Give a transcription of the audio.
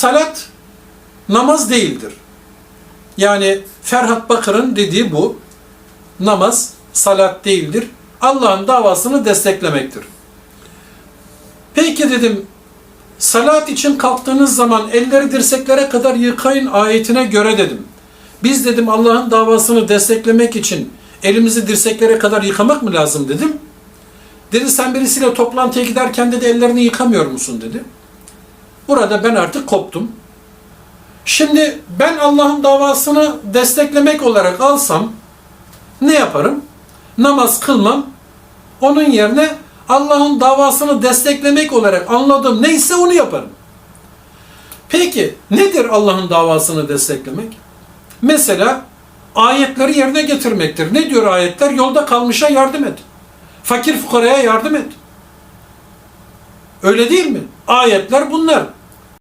salat namaz değildir. Yani Ferhat Bakır'ın dediği bu. Namaz salat değildir. Allah'ın davasını desteklemektir. Peki dedim, salat için kalktığınız zaman elleri dirseklere kadar yıkayın ayetine göre dedim. Biz dedim Allah'ın davasını desteklemek için elimizi dirseklere kadar yıkamak mı lazım dedim. Dedi sen birisiyle toplantıya giderken dedi ellerini yıkamıyor musun dedi. Burada ben artık koptum. Şimdi ben Allah'ın davasını desteklemek olarak alsam ne yaparım? Namaz kılmam. Onun yerine Allah'ın davasını desteklemek olarak anladığım neyse onu yaparım. Peki nedir Allah'ın davasını desteklemek? Mesela ayetleri yerine getirmektir. Ne diyor ayetler? Yolda kalmışa yardım et. Fakir fukaraya yardım et. Öyle değil mi? Ayetler bunlar.